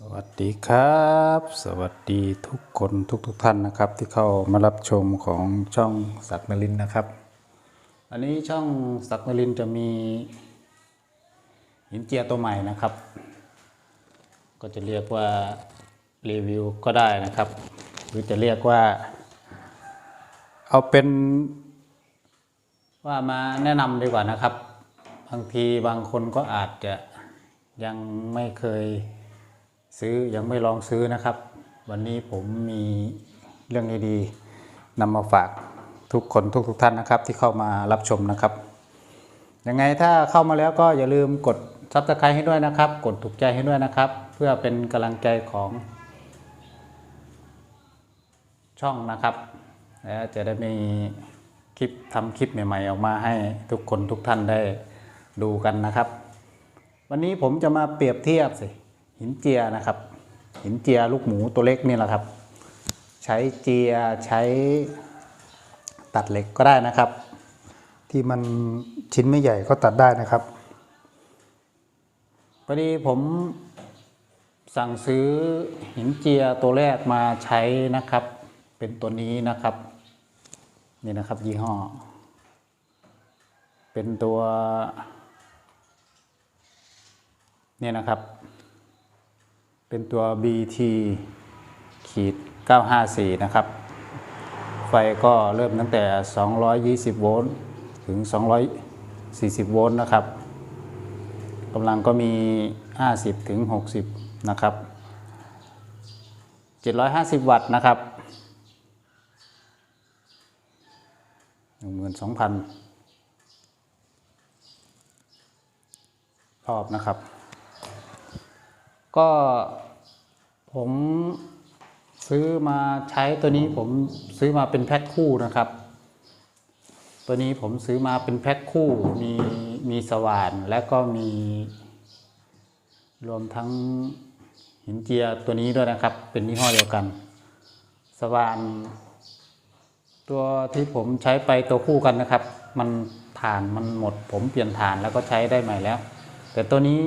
สวัสดีครับ สวัสดีทุกคนทุกทุกท่านนะครับ ที่เข้ามารับชมของช่องสักนลินนะครับ อันนี้ช่องสักนลินจะมีหินเจียตัวใหม่นะครับ ก็จะเรียกว่ารีวิวก็ได้นะครับ หรือจะเรียกว่า เอาเป็นว่ามาแนะนำดีกว่านะครับ บางทีบางคนก็อาจจะยังไม่เคย ซื้อยังไม่ลองซื้อนะครับ วันนี้ผมมีเรื่องดีๆนำมาฝากทุกคนทุกทุกๆท่านนะครับ ที่เข้ามารับชมนะครับยังไงถ้าเข้ามาแล้วก็อย่าลืมกดซับสไครต์ให้ด้วยนะครับ กดถูกใจให้ด้วยนะครับ เพื่อเป็นกำลังใจของช่องนะครับและจะได้มีคลิปทำคลิปใหม่ๆออกมาให้ทุกคนทุกท่านได้ดูกันนะครับ วันนี้ผมจะมาเปรียบเทียบสิ หินเจียนะครับ หินเจียลูกหมูตัวเล็กนี่แหละครับ ใช้เจียใช้ตัดเหล็กก็ได้นะครับ ที่มันชิ้นไม่ใหญ่ก็ตัดได้นะครับพอดีผมสั่งซื้อหินเจียตัวแรกมาใช้นะครับ เป็นตัวนี้นะครับ นี่นะครับยี่ห้อ เป็นตัว เนี่ยนะครับ เป็นตัว BT ขีด 954 นะครับ ไฟก็เริ่มตั้งแต่ 220 โวลต์ ถึง 240 โวลต์นะครับกำลังก็มี 50 ถึง 60 นะครับ 750 วัตต์นะครับ 12,000รอบนะครับ ก็ผมซื้อมาใช้ตัวนี้ผมซื้อมาเป็นแพ็คคู่นะครับ ตัวนี้ผมซื้อมาเป็นแพ็คคู่มีมีสว่านและก็มี รวมทั้งหินเจียตัวนี้ด้วยนะครับ เป็นยี่ห้อเดียวกัน สว่าน ตัวที่ผมใช้ไปตัวคู่กันนะครับ มันฐานมันหมด ผมเปลี่ยนฐานแล้วก็ใช้ได้ใหม่แล้ว แต่ตัวนี้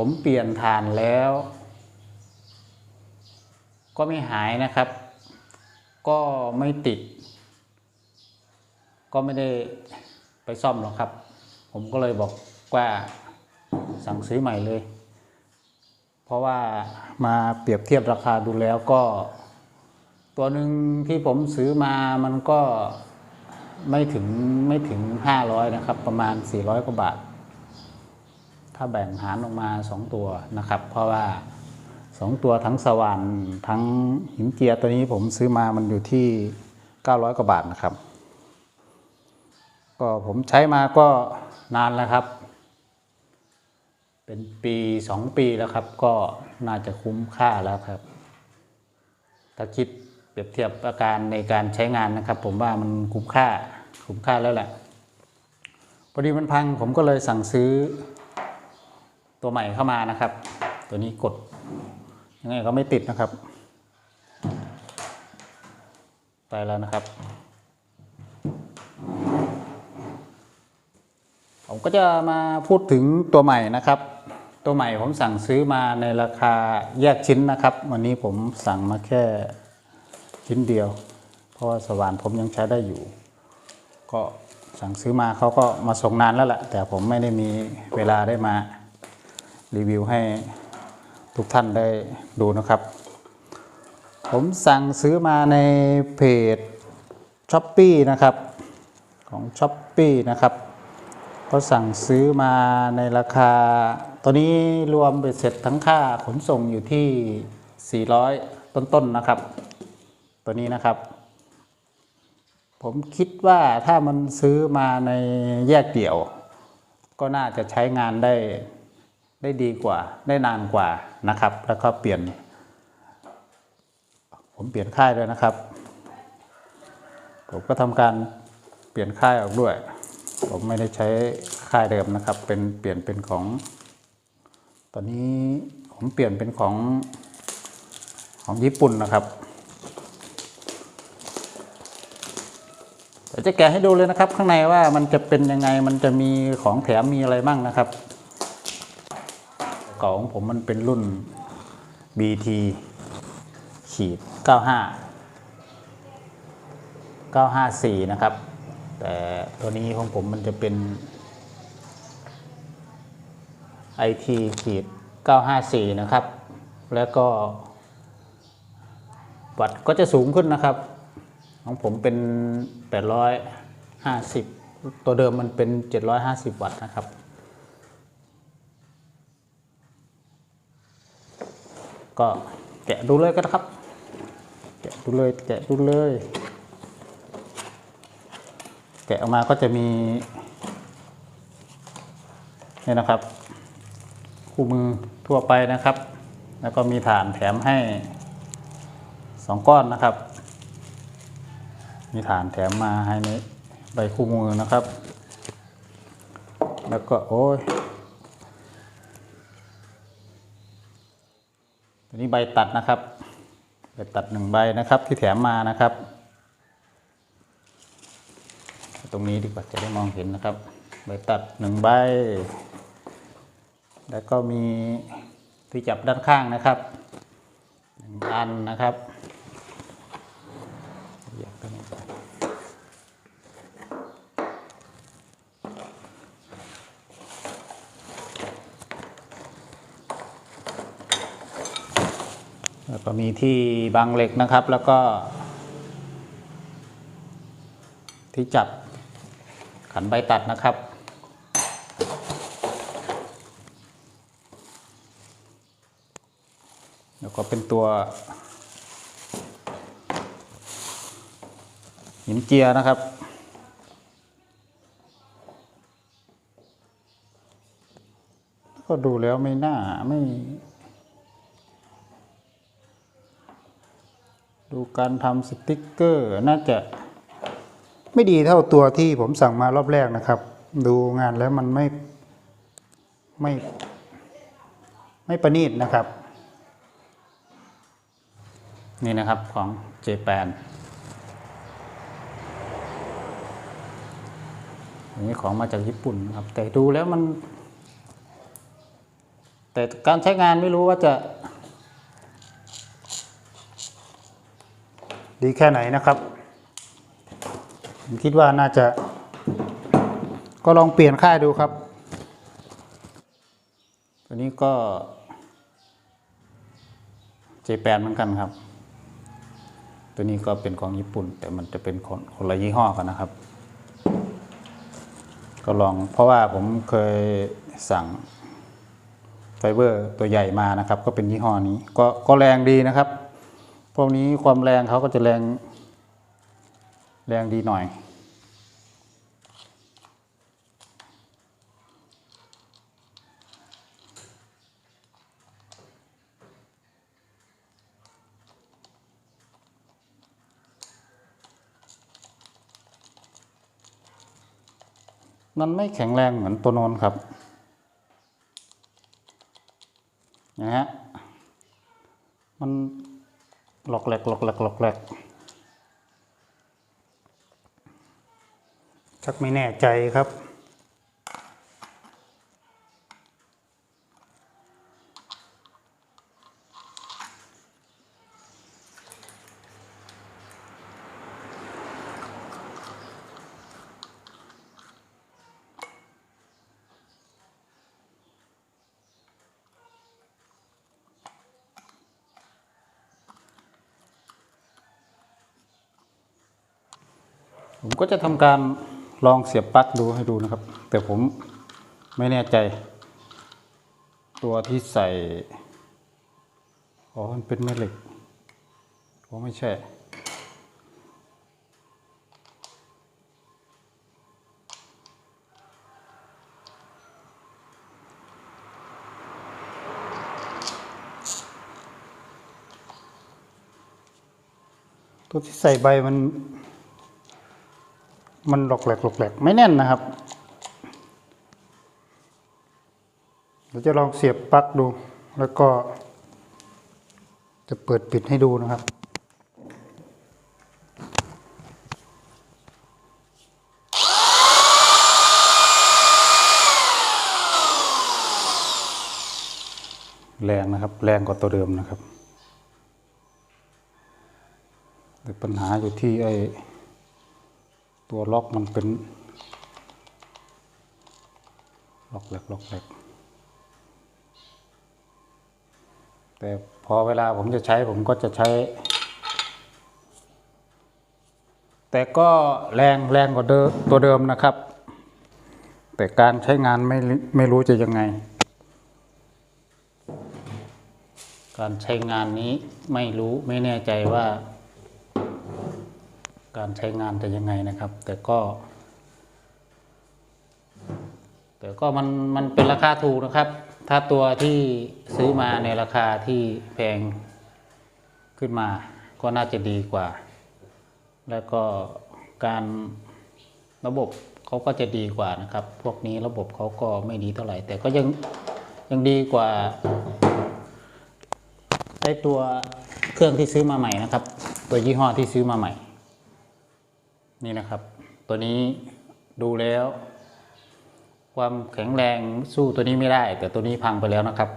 ผมเปลี่ยนฐานแล้ว ก็ไม่หายนะครับ ก็ไม่ติด ก็ไม่ได้ไปซ่อมหรอกครับ ผมก็เลยบอกว่าสั่งซื้อใหม่เลย เพราะว่ามาเปรียบเทียบราคาดูแล้วก็ ตัวหนึ่งที่ผมซื้อมามันก็ไม่ถึงไม่ถึง 500 นะครับ ประมาณ 400 กว่าบาท ถ้าแบ่งหารออกมา 2 ตัวนะครับ เพราะว่า 2 ตัวทั้งสว่านทั้งหินเจียตัวนี้ผมซื้อมามันอยู่ที่ 900 กว่าบาทนะครับ ก็ผมใช้มาก็นานแล้วครับ เป็นปี 2 ปีแล้วครับ ก็น่าจะคุ้มค่าแล้วครับ ถ้าคิดเปรียบเทียบอาการในการใช้งานนะครับ ผมว่ามันคุ้มค่าคุ้มค่าแล้วแหละพอดีมันพังผมก็เลยสั่งซื้อ ตัวใหม่เข้ามานะครับ ตัวนี้กดยังไงก็ไม่ติดนะครับ ไปแล้วนะครับ ผมก็จะมาพูดถึงตัวใหม่นะครับ ตัวใหม่ผมสั่งซื้อมาในราคาแยกชิ้นนะครับ วันนี้ผมสั่งมาแค่ชิ้นเดียว เพราะว่าสว่านผมยังใช้ได้อยู่ ก็สั่งซื้อมาเขาก็มาส่งนานแล้วแหละแต่ผมไม่ได้มีเวลาได้มา รีวิวให้ทุกท่านได้ดูนะครับ ผมสั่งซื้อมาในเพจช้อปปีนะครับ ของช้อปปีนะครับ ก็สั่งซื้อมาในราคา ตัวนี้รวมเบ็ดเสร็จทั้งค่าขนส่งอยู่ที่ 400 ต้นๆนะครับ ตัวนี้นะครับ ผมคิดว่าถ้ามันซื้อมาในแยกเดี่ยว ก็น่าจะใช้งานได้ ได้ดีกว่าได้นานกว่านะครับ แล้วก็เปลี่ยน ผมเปลี่ยนค่ายด้วยนะครับ ผมก็ทำการเปลี่ยนค่ายออกด้วย ผมไม่ได้ใช้ค่ายเดิมนะครับ เป็นเปลี่ยนเป็นของ ตอนนี้ผมเปลี่ยนเป็นของของญี่ปุ่นนะครับเดี๋ยวจะแกะให้ดูเลยนะครับ ข้างในว่ามันจะเป็นยังไงมันจะมีของแถมมีอะไรบ้างนะครับ เป๋าของผมมันเป็นรุ่น BT ขีด95 954 นะครับ แต่ตัวนี้ของผมมันจะเป็น IT ขีด954 นะครับ แล้วก็ วัตต์ก็จะสูงขึ้นนะครับ ของผมเป็น 850 ตัวเดิมมันเป็น 750 วัตต์นะครับ ก็แกะดูเลยก็ได้ครับ แกะดูเลยแกะดูเลย แกะออกมาก็จะมีนี่นะครับ คู่มือทั่วไปนะครับ แล้วก็มีฐานแถมให้สองก้อนนะครับ มีฐานแถมมาให้ในใบคู่มือนะครับ แล้วก็โอ้ยตัว นี้ใบตัดนะครับใบตัดหนึ่งใบนะครับที่แถมมานะครับ ตรงนี้ดีกว่าจะได้มองเห็นนะครับ ใบตัดหนึ่งใบ แล้วก็มีที่จับด้านข้างนะครับหนึ่งอันนะครับอยากกัน ก็มีที่บังเหล็กนะครับ แล้วก็ ที่จับขันใบตัดนะครับ แล้วก็เป็นตัวหินเจียนะครับก็ดูแล้วไม่น่าไม่ ดูการทำสติกเกอร์น่าจะไม่ดีเท่าตัวที่ผมสั่งมารอบแรกนะครับ ดูงานแล้วมันไม่ไม่ไม่ประณีตนะครับ นี่นะครับของเจแปนอันนี้ของมาจากญี่ปุ่นครับ แต่ดูแล้วมัน แต่การใช้งานไม่รู้ว่าจะ ดีแค่ไหนนะครับ ผมคิดว่าน่าจะ ก็ลองเปลี่ยนค่ายดูครับ ตัวนี้ก็เจแปนเหมือนกันครับ ตัวนี้ก็เป็นของญี่ปุ่น แต่มันจะเป็นคนคนละยี่ห้อกันนะครับ ก็ลองเพราะว่าผมเคยสั่งไฟเบอร์ตัวใหญ่มานะครับ ก็เป็นยี่ห้อนี้ ก็ก็แรงดีนะครับ พวกนี้ความแรงเขาก็จะแรง แรงดีหน่อย มันไม่แข็งแรงเหมือนตัวโนนครับนะฮะมัน หลอกแหลกหลอกแหลกหลอกแหลกชักไม่แน่ใจครับ ผมก็จะทำการลองเสียบปลั๊กดูให้ดูนะครับ แต่ผมไม่แน่ใจ ตัวที่ใส่ อ๋อ มันเป็นแม่เหล็กอ๋อไม่ใช่ตัวที่ใส่ใบมัน มันหลอกแหลกหลอกแหลกไม่แน่นนะครับเราจะลองเสียบปลั๊กดู แล้วก็ จะเปิดปิดให้ดูนะครับ แรงนะครับ แรงกว่าตัวเดิมนะครับแต่ปัญหาอยู่ที่ไอ้ ตัวล็อกมันเป็นล็อกเหล็กล็อกเหล็กแต่พอเวลาผมจะใช้ผมก็จะใช้ แต่ก็แรงแรงกว่าเดิมตัวเดิมนะครับ แต่การใช้งานไม่ไม่รู้จะยังไง การใช้งานนี้ไม่รู้ไม่แน่ใจว่า การใช้งานจะยังไงนะครับ แต่ก็ แต่ก็มันมันเป็นราคาถูกนะครับ ถ้าตัวที่ซื้อมาในราคาที่แพงขึ้นมา ก็น่าจะดีกว่า แล้วก็การระบบเขาก็จะดีกว่านะครับ พวกนี้ระบบเขาก็ไม่ดีเท่าไหร่ แต่ก็ยังยังดีกว่าไอ้ตัวเครื่องที่ซื้อมาใหม่นะครับ ตัวยี่ห้อที่ซื้อมาใหม่ นี่นะครับ ตัวนี้ดูแล้ว ความแข็งแรงสู้ตัวนี้ไม่ได้ แต่ตัวนี้พังไปแล้วนะครับ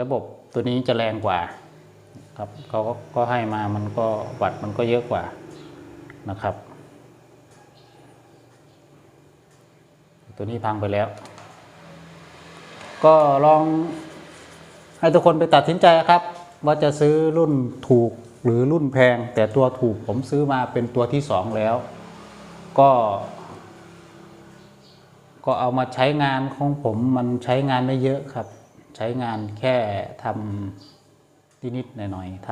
ระบบตัวนี้จะแรงกว่าครับเขาก็ก็ให้มามันก็วัดมันก็เยอะกว่านะครับ ตัวนี้พังไปแล้ว ก็ลองให้ทุกคนไปตัดสินใจครับ ว่าจะซื้อรุ่นถูก หรือรุ่นแพงแต่ตัวถูกผมซื้อมาเป็นตัวที่สองแล้ว ก็ ก็เอามาใช้งานของผมมันใช้งานไม่เยอะครับ ใช้งานแค่ทำนิดๆหน่อยๆท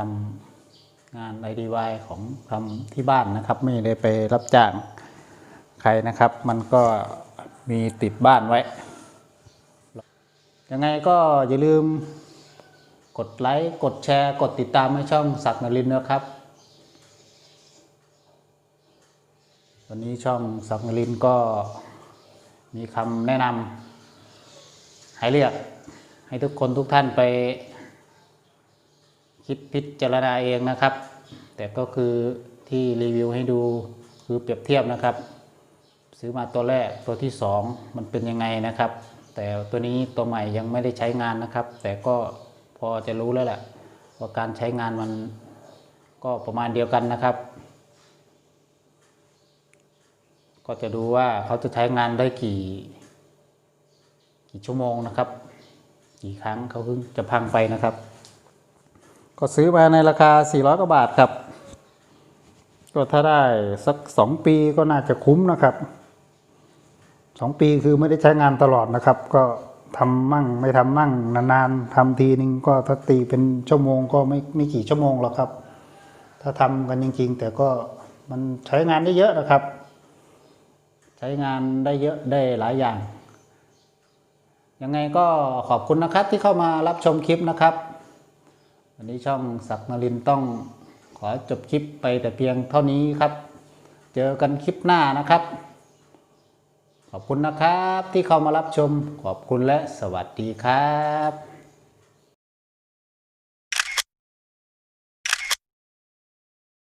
ำงานไอดีวของทำที่บ้านนะครับ ไม่ได้ไปรับจ้างใครนะครับ มันก็มีติดบ้านไว้ยังไงก็อย่าลืม กดไลค์กดแชร์ กดติดตามให้ช่องสักนลินทร์นะครับ วันนี้ช่องสักนลินทร์ก็มีคำแนะนำให้เรียก ให้ทุกคนทุกท่านไป คิดพิจารณาเองนะครับ แต่ก็คือที่รีวิวให้ดูคือเปรียบเทียบนะครับ ซื้อมาตัวแรกตัวที่สองมันเป็นยังไงนะครับ แต่ตัวนี้ตัวใหม่ยังไม่ได้ใช้งานนะครับ แต่ก็ พอจะรู้แล้วแหละว่าการใช้งานมันก็ประมาณเดียวกันนะครับ ก็จะดูว่าเขาจะใช้งานได้กี่ กี่ชั่วโมงนะครับ กี่ครั้งเขาเพิ่งจะพังไปนะครับ ก็ซื้อมาในราคา 400กว่าบาทครับ ก็ถ้าได้สัก 2 ปีก็น่าจะคุ้มนะครับ 2 ปีคือไม่ได้ใช้งานตลอดนะครับ ก็ ทำมั่งไม่ทำมั่งนานๆทำทีนึงก็ถ้าตีเป็นชั่วโมงก็ไม่ไม่กี่ชั่วโมงหรอกครับ ถ้าทำกันจริง ๆ แต่ก็มันใช้งานได้เยอะนะครับ ใช้งานได้เยอะได้หลายอย่าง ยังไงก็ขอบคุณนะครับที่เข้ามารับชมคลิปนะครับ วันนี้ช่องศักดิ์นรินต้องขอจบคลิปไปแต่เพียงเท่านี้ครับ เจอกันคลิปหน้านะครับ ขอบคุณนะครับที่เข้ามารับชมขอบคุณและสวัสดีครับ